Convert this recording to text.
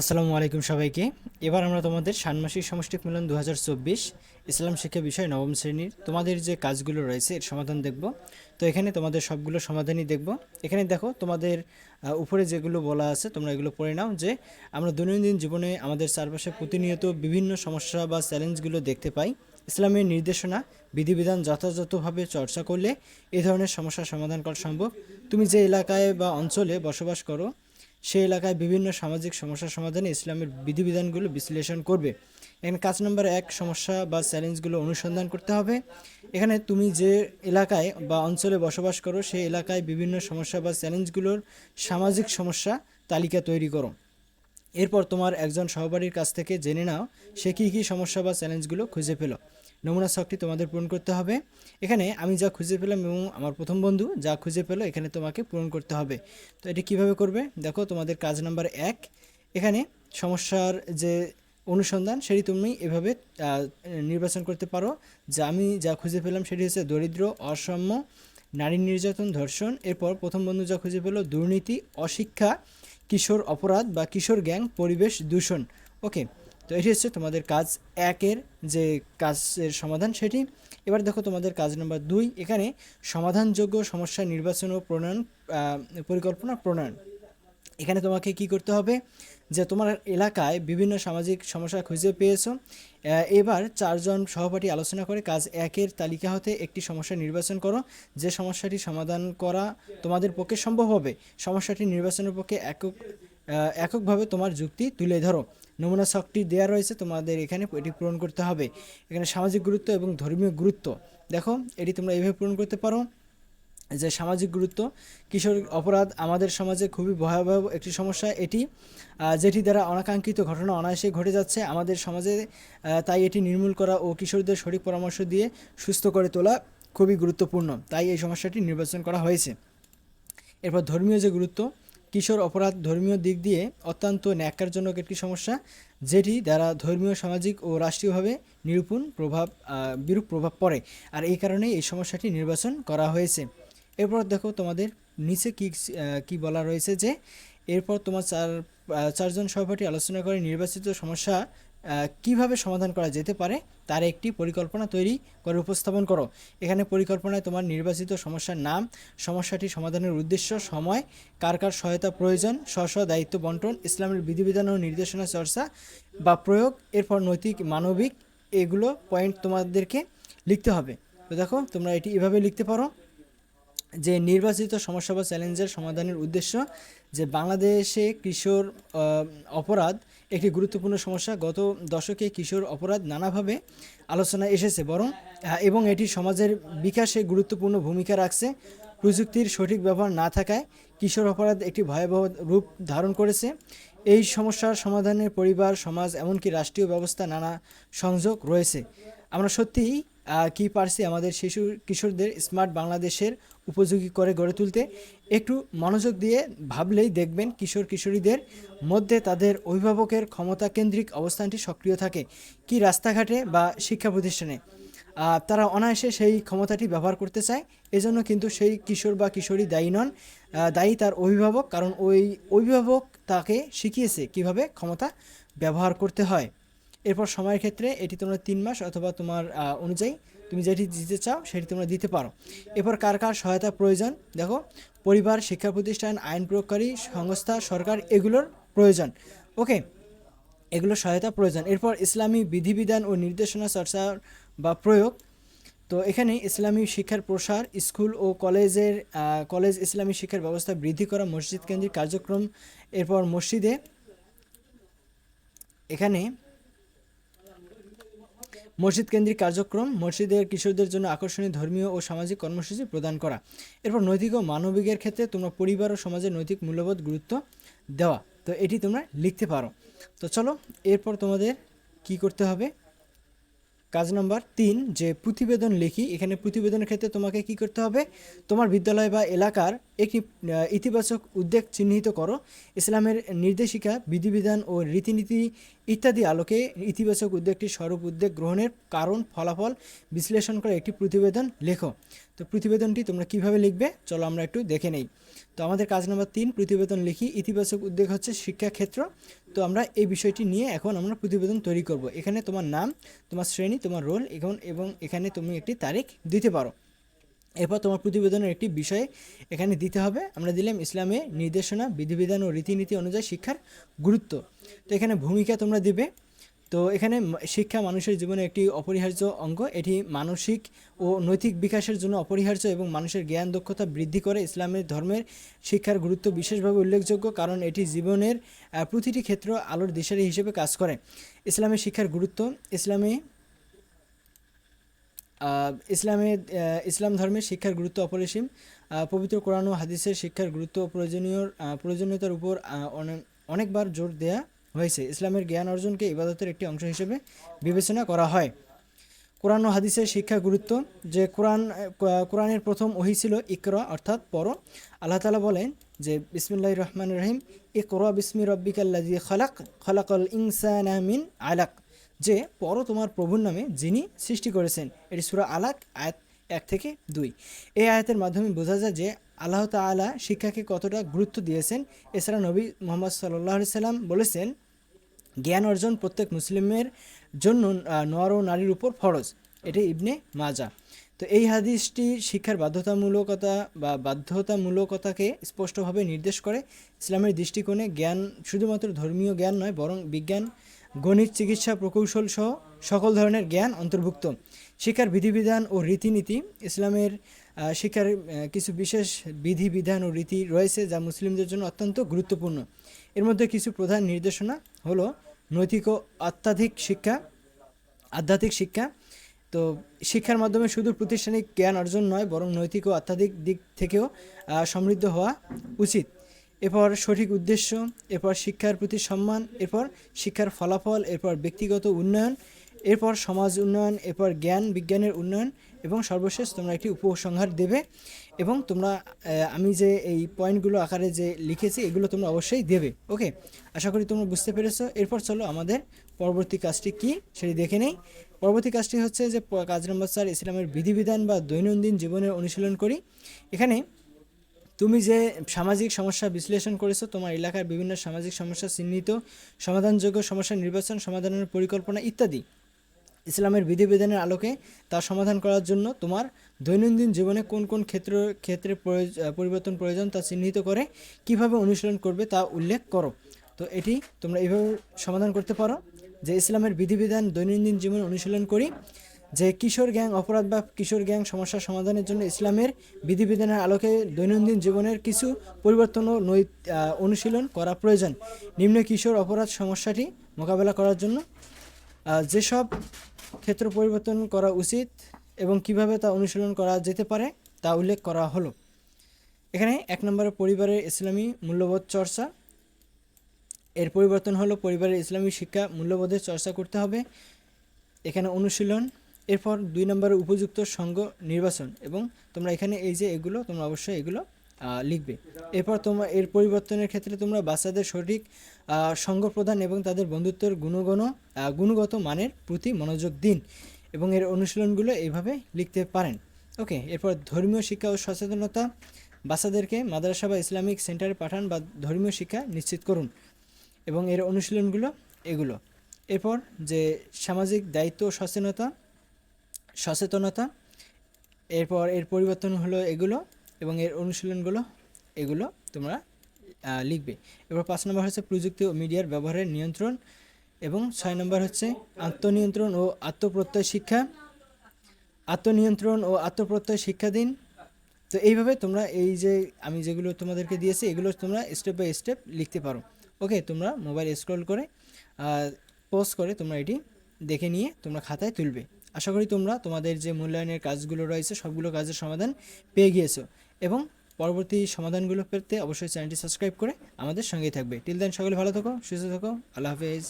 আসসালামু আলাইকুম সবাইকে। এবার আমরা তোমাদের ষান্মাসিক সমষ্টিক মিলন দু হাজার চব্বিশ ইসলাম শিক্ষা বিষয় নবম শ্রেণির তোমাদের যে কাজগুলো রয়েছে এর সমাধান দেখব। তো এখানে তোমাদের সবগুলো সমাধানই দেখব। এখানে দেখো তোমাদের উপরে যেগুলো বলা আছে তোমরা এগুলো পড়ে নাও যে আমরা দৈনন্দিন জীবনে আমাদের চারপাশে প্রতিনিয়ত বিভিন্ন সমস্যা বা চ্যালেঞ্জগুলো দেখতে পাই। ইসলামের নির্দেশনা, বিধিবিধান যথাযথভাবে চর্চা করলে এ ধরনের সমস্যার সমাধান করা সম্ভব। তুমি যে এলাকায় বা অঞ্চলে বসবাস করো সেই এলাকায় বিভিন্ন সামাজিক সমস্যার সমাধানে ইসলামের বিধিবিধানগুলো বিশ্লেষণ করবে। এখানে কাজ নম্বর এক, সমস্যা বা চ্যালেঞ্জগুলো অনুসন্ধান করতে হবে। এখানে তুমি যে এলাকায় বা অঞ্চলে বসবাস করো, সেই এলাকায় বিভিন্ন সমস্যা বা চ্যালেঞ্জগুলোর সামাজিক সমস্যা তালিকা তৈরি করো। এরপর তোমার একজন সহপাঠীর কাছ থেকে জেনে নাও, সে কী কী সমস্যা বা চ্যালেঞ্জগুলো খুঁজে পেল। নমুনা ছকটি তোমাদের পূরণ করতে হবে। এখানে আমি যা খুঁজে পেলাম এবং আমার প্রথম বন্ধু যা খুঁজে পেল, এখানে তোমাকে পূরণ করতে হবে। তো এটি কীভাবে করবে? দেখো, তোমাদের কাজ নাম্বার এক। এখানে সমস্যার যে অনুসন্ধান, সেটি তুমি এভাবে নির্বাচন করতে পারো। যে আমি যা খুঁজে পেলাম, সেটি হচ্ছে দরিদ্র অসাম্য নারী নির্যাতন, ধর্ষণ। এরপর প্রথম বন্ধু যা খুঁজে পেল, দুর্নীতি, অশিক্ষা, কিশোর অপরাধ বা কিশোর গ্যাং, পরিবেশ দূষণ। ওকে তো এটি হচ্ছে তোমাদের কাজ একের যে কাজের সমাধান সেটি। এবার দেখো তোমাদের কাজ নম্বর দুই, এখানে সমাধানযোগ্য সমস্যা নির্বাচন ও প্রণয়ন পরিকল্পনা প্রণয়ন। এখানে তোমাকে কি করতে হবে? যে তোমার এলাকায় বিভিন্ন সামাজিক সমস্যা খুঁজে পেয়েছ। এবার চারজন সহপাঠী আলোচনা করে কাজ একের তালিকা হতে একটি সমস্যা নির্বাচন করো। যে সমস্যাটি সমাধান করা তোমাদের পক্ষে সম্ভব হবে, সমস্যাটি নির্বাচনের পক্ষে একক এককভাবে তোমার যুক্তি তুলে ধরো। নমুনা ছকটি দেওয়া রয়েছে, তোমাদের এখানে এটি পূরণ করতে হবে। এখানে সামাজিক গুরুত্ব এবং ধর্মীয় গুরুত্ব। দেখো, এটি তোমরা এইভাবে পূরণ করতে পারো যে সামাজিক গুরুত্ব, কিশোর অপরাধ আমাদের সমাজে খুবই ভয়াবহ একটি সমস্যা এটি যেটি দ্বারা অনাকাঙ্ক্ষিত ঘটনা অনায়াসে ঘটে যাচ্ছে। আমাদের সমাজে তাই এটি নির্মূল করা ও কিশোরদের সঠিক পরামর্শ দিয়ে সুস্থ করে তোলা খুবই গুরুত্বপূর্ণ। তাই এই সমস্যাটি নির্বাচন করা হয়েছে। এরপর ধর্মীয় যে গুরুত্ব কিশোর অপরাধ ধর্মীয় দিক দিয়ে অত্যন্ত ন্যাক্কারজনক একটি সমস্যা, যেটি দ্বারা ধর্মীয়, সামাজিক ও রাষ্ট্রীয়ভাবে নিরূপণ প্রভাব বিরূপ প্রভাব পড়ে। আর এই কারণে এই সমস্যাটি নির্বাচন করা হয়েছে। এরপর দেখো তোমাদের নিচে কি কি বলা রয়েছে যে, এরপর তোমার চার চারজন সহপাঠী আলোচনা করে নির্বাচিত সমস্যা কীভাবে সমাধান করা যেতে পারে তার একটি পরিকল্পনা তৈরি করে উপস্থাপন করো। এখানে পরিকল্পনায় তোমার নির্বাচিত সমস্যার নাম, সমস্যাটি সমাধানের উদ্দেশ্য, সময়, কার কার সহায়তা প্রয়োজন, স্ব স্ব দায়িত্ব বন্টন, ইসলামের বিধিবিধান ও নির্দেশনা চর্চা বা প্রয়োগ, এরপর নৈতিক, মানবিক এগুলো পয়েন্ট তোমাদেরকে লিখতে হবে। তো দেখো, তোমরা এটি এভাবে লিখতে পারো যে নির্বাচিত সমস্যা বা চ্যালেঞ্জের সমাধানের উদ্দেশ্য যে বাংলাদেশে কিশোর অপরাধ একটি গুরুত্বপূর্ণ সমস্যা। গত দশকে কিশোর অপরাধ নানাভাবে আলোচনায় এসেছে, বরং এবং এটি সমাজের বিকাশে গুরুত্বপূর্ণ ভূমিকা রাখছে। প্রযুক্তির সঠিক ব্যবহার না থাকায় কিশোর অপরাধ একটি ভয়াবহ রূপ ধারণ করেছে। এই সমস্যার সমাধানে পরিবার, সমাজ, এমনকি রাষ্ট্রীয় ব্যবস্থা নানা সংযোগ রয়েছে। আমরা সত্যিই কি পারছি আমাদের শিশু কিশোরদের স্মার্ট বাংলাদেশের উপযোগী করে গড়ে তুলতে? একটু মনোযোগ দিয়ে ভাবলেই দেখবেন কিশোর কিশোরীদের মধ্যে তাদের অভিভাবকের ক্ষমতা কেন্দ্রিক অবস্থানটি সক্রিয় থাকে। কি রাস্তাঘাটে বা শিক্ষা প্রতিষ্ঠানে? তারা অনায়াসে সেই ক্ষমতাটি ব্যবহার করতে চায়। এজন্য কিন্তু সেই কিশোর বা কিশোরী দায়ী নন। দায়ী তার অভিভাবক, কারণ ওই অভিভাবক তাকে শিখিয়েছে কীভাবে ক্ষমতা ব্যবহার করতে হয়। এরপর সময়ের ক্ষেত্রে এটি তোমরা তিন মাস অথবা তোমার অনুযায়ী তুমি যেটি দিতে চাও সেটি তোমরা দিতে পারো। এরপর কার কার সহায়তা প্রয়োজন? দেখো, পরিবার, শিক্ষা প্রতিষ্ঠান, আইন প্রয়োগকারী, সংস্থা, সরকার এগুলোর প্রয়োজন। ওকে এগুলো সহায়তা প্রয়োজন। এরপর ইসলামী বিধিবিধান ও নির্দেশনা চর্চা বা প্রয়োগ। তো এখানে ইসলামী শিক্ষার প্রসার, স্কুল ও কলেজের কলেজ ইসলামী শিক্ষার ব্যবস্থা বৃদ্ধি করা, মসজিদ কেন্দ্রিক কার্যক্রম, এরপর মসজিদে। এখানে মসজিদ কেন্দ্রিক কার্যক্রম মসজিদের কিশোরদের জন্য আকর্ষণীয় ধর্মীয় ও সামাজিক কর্মসূচি প্রদান করা। এরপর নৈতিক ও মানবিকের ক্ষেত্রে তোমরা পরিবার ও সমাজের নৈতিক মূল্যবোধ গুরুত্ব দেওয়া। তো এটি তোমরা লিখতে পারো। তো চলো, এরপর তোমাদের কি করতে হবে? কাজ নাম্বার তিন, যে প্রতিবেদন লিখি। এখানে প্রতিবেদনের ক্ষেত্রে তোমাকে কি করতে হবে? তোমার বিদ্যালয় বা এলাকার একটি ইতিবাচক উদ্যোগ চিহ্নিত করো। ইসলামের নির্দেশিকা, বিধিবিধান ও রীতিনীতি ইত্যাদি আলোকে ইতিবাচক উদ্যোগটি স্বরূপ উদ্যোগ গ্রহণের কারণ, ফলাফল, বিশ্লেষণ করে একটি প্রতিবেদন লেখো। তো প্রতিবেদনটি তোমরা কীভাবে লিখবে? চলো আমরা একটু দেখে নেই। তো আমাদের কাজ নাম্বার তিন, প্রতিবেদন লিখি। ইতিবাচক উদ্যোগ হচ্ছে শিক্ষাক্ষেত্র তো আমরা এই বিষয়টি নিয়ে এখন আমরা প্রতিবেদন তৈরি করব। এখানে তোমার নাম, তোমার শ্রেণি, তোমার রোল এখন এবং এখানে তুমি একটি তারিখ দিতে পারো। এরপর তোমার প্রতিবেদনের একটি বিষয় এখানে দিতে হবে। আমরা দিলাম ইসলামে নির্দেশনা, বিধিবিধান ও রীতিনীতি অনুযায়ী শিক্ষার গুরুত্ব। তো এখানে ভূমিকা তোমরা দিবে। তো এখানে শিক্ষা মানুষের জীবনে একটি অপরিহার্য অঙ্গ। এটি মানসিক ও নৈতিক বিকাশের জন্য অপরিহার্য এবং মানুষের জ্ঞান দক্ষতা বৃদ্ধি করে ইসলামের ধর্মের শিক্ষার গুরুত্ব বিশেষভাবে উল্লেখযোগ্য, কারণ এটি জীবনের প্রতিটি ক্ষেত্র আলোর দিশারি হিসেবে কাজ করে। ইসলামের শিক্ষার গুরুত্ব, ইসলামে আহ, ইসলামে ধর্মের শিক্ষার গুরুত্ব অপরিসীম। পবিত্র কোরআন ও হাদিসের শিক্ষার গুরুত্ব ও প্রয়োজনীয় প্রয়োজনীয়তার উপর অনেকবার জোর দেয়া হয়েছে। ইসলামের জ্ঞান অর্জনকে ইবাদতের একটি অংশ হিসেবে বিবেচনা করা হয়। কোরআন ও হাদিসের শিক্ষা গুরুত্ব যে কোরআন কোরআনের প্রথম ওহি ছিল ইকরা অর্থাৎ পড়ো। আল্লাহ তালা বলেন যে বিসমিল্লাহ রহমান রহিম ইকরা বিসমি রব্বিকাল্লাজি খালাক খালাকল ইনসান আলাক। যে পড়ো তোমার প্রভুর নামে যিনি সৃষ্টি করেছেন। এটি সুরা আলাক, আয়াত এক থেকে দুই। এই আয়াতের মাধ্যমে বোঝা যায় যে আল্লাহ তাআলা শিক্ষাকে কতটা গুরুত্ব দিয়েছেন। এছাড়া নবী মোহাম্মদ সাল্লাহ সাল্লাম বলেছেন, জ্ঞান অর্জন প্রত্যেক মুসলিমের জন্য নর ও নারীর উপর ফরজ। এটি ইবনে মাজা। তো এই হাদিসটি শিক্ষার বাধ্যতামূলকতা বা বাধ্যতামূলকতাকে স্পষ্টভাবে নির্দেশ করে। ইসলামের দৃষ্টিকোণে জ্ঞান শুধুমাত্র ধর্মীয় জ্ঞান নয়, বরং বিজ্ঞান গণিত, চিকিৎসা, প্রকৌশল সহ সকল ধরনের জ্ঞান অন্তর্ভুক্ত। শিক্ষার বিধিবিধান ও রীতিনীতি, ইসলামের শিক্ষার কিছু বিশেষ বিধিবিধান ও রীতি রয়েছে যা মুসলিমদের জন্য অত্যন্ত গুরুত্বপূর্ণ। এর মধ্যে কিছু প্রধান নির্দেশনা হলো নৈতিক ও অত্যাধিক শিক্ষা, আধ্যাত্মিক শিক্ষা। তো শিক্ষার মাধ্যমে শুধু প্রাতিষ্ঠানিক জ্ঞান অর্জন নয়, বরং নৈতিক ও আধ্যাত্মিক দিক থেকেও সমৃদ্ধ হওয়া উচিত। এরপর সঠিক উদ্দেশ্য, এরপর শিক্ষার প্রতি সম্মান, এরপর শিক্ষার ফলাফল, এরপর ব্যক্তিগত উন্নয়ন, এরপর সমাজ উন্নয়ন, এরপর জ্ঞান, বিজ্ঞানের উন্নয়ন এবং সর্বশেষ তোমরা একটি উপসংহার দেবে এবং তোমরা আমি যে এই পয়েন্টগুলো আকারে যে লিখেছি এগুলো তোমরা অবশ্যই দেবে। ওকে? আশা করি তোমরা বুঝতে পেরেছ। এরপর চলো আমাদের পরবর্তী কাজটি কি সেটি দেখে নেই। পরবর্তী কাজটি হচ্ছে যে কাজ নম্বর চার, ইসলামের বিধিবিধান বা দৈনন্দিন জীবনের অনুশীলন করি। এখানে তুমি যে সামাজিক সমস্যা বিশ্লেষণ করেছ, তোমার এলাকার বিভিন্ন সামাজিক সমস্যা চিহ্নিত, সমাধানযোগ্য সমস্যা নির্বাচন, সমাধানের পরিকল্পনা ইত্যাদি। ইসলামের বিধিবিধানের আলোকে তা সমাধান করার জন্য তোমার দৈনন্দিন জীবনে কোন কোন ক্ষেত্র, ক্ষেত্রে পরিবর্তন প্রয়োজন তা চিহ্নিত করে কীভাবে অনুশীলন করবে তা উল্লেখ করো। তো এটি তোমরা এইভাবে সমাধান করতে পারো যে ইসলামের বিধিবিধান দৈনন্দিন জীবন অনুশীলন করি যে কিশোর গ্যাং অপরাধ বা কিশোর গ্যাং সমস্যা সমাধানের জন্য ইসলামের বিধিবিধানের আলোকে দৈনন্দিন জীবনের কিছু পরিবর্তন ও নৈ অনুশীলন করা প্রয়োজন। নিম্ন কিশোর অপরাধ সমস্যাটি মোকাবেলা করার জন্য যেসব ক্ষেত্র পরিবর্তন করা উচিত এবং কীভাবে তা অনুশীলন করা যেতে পারে তা উল্লেখ করা হলো। এখানে এক নম্বরে পরিবারের ইসলামী মূল্যবোধ চর্চা। এর পরিবর্তন হলো পরিবারের ইসলামী শিক্ষা মূল্যবোধের চর্চা করতে হবে। এখানে অনুশীলন এরপর দুই নম্বরে উপযুক্ত সঙ্গ নির্বাচন এবং তোমরা এখানে এই যে এগুলো, তোমরা অবশ্যই এগুলো লিখবে। এরপর তোমরা, এর পরিবর্তনের ক্ষেত্রে তোমরা বাচ্চাদের সঠিক সঙ্গ প্রদান এবং তাদের বন্ধুত্বের গুণগণ গুণগত মানের প্রতি মনোযোগ দিন এবং এর অনুশীলনগুলো এইভাবে লিখতে পারেন। ওকে, এরপর ধর্মীয় শিক্ষা ও সচেতনতা, বাচ্চাদেরকে মাদ্রাসা বা ইসলামিক সেন্টারে পাঠান বা ধর্মীয় শিক্ষা নিশ্চিত করুন এবং এর অনুশীলনগুলো এগুলো। এরপর যে সামাজিক দায়িত্ব ও সচেতনতা সচেতনতা, এরপর এর পরিবর্তন হলো এগুলো এবং এর অনুশীলনগুলো এগুলো তোমরা লিখবে। এরপর পাঁচ নম্বর হচ্ছে প্রযুক্তি ও মিডিয়ার ব্যবহারের নিয়ন্ত্রণ এবং ছয় নম্বর হচ্ছে আত্মনিয়ন্ত্রণ ও আত্মপ্রত্যয় শিক্ষা। আত্মনিয়ন্ত্রণ ও আত্মপ্রত্যয় শিক্ষা দিন। তো এইভাবে তোমরা এই যে আমি যেগুলো তোমাদেরকে দিয়েছি, এগুলো তোমরা স্টেপ বাই স্টেপ লিখতে পারো। ওকে তোমরা মোবাইল স্ক্রল করে পোস্ট করে তোমরা এটি দেখে নিয়ে তোমরা খাতায় তুলবে। আশা করি তোমরা তোমাদের যে মূল্যায়নের কাজগুলো রয়েছে, সবগুলো কাজের সমাধান পেয়ে গিয়েছো। এবং পরবর্তী সমাধানগুলো পেতে অবশ্যই চ্যানেলটি সাবস্ক্রাইব করে আমাদের সঙ্গেই থাকবে। টিল দেন সকলে ভালো থাকো, সুস্থ থাকো, আল্লাহ হাফেজ।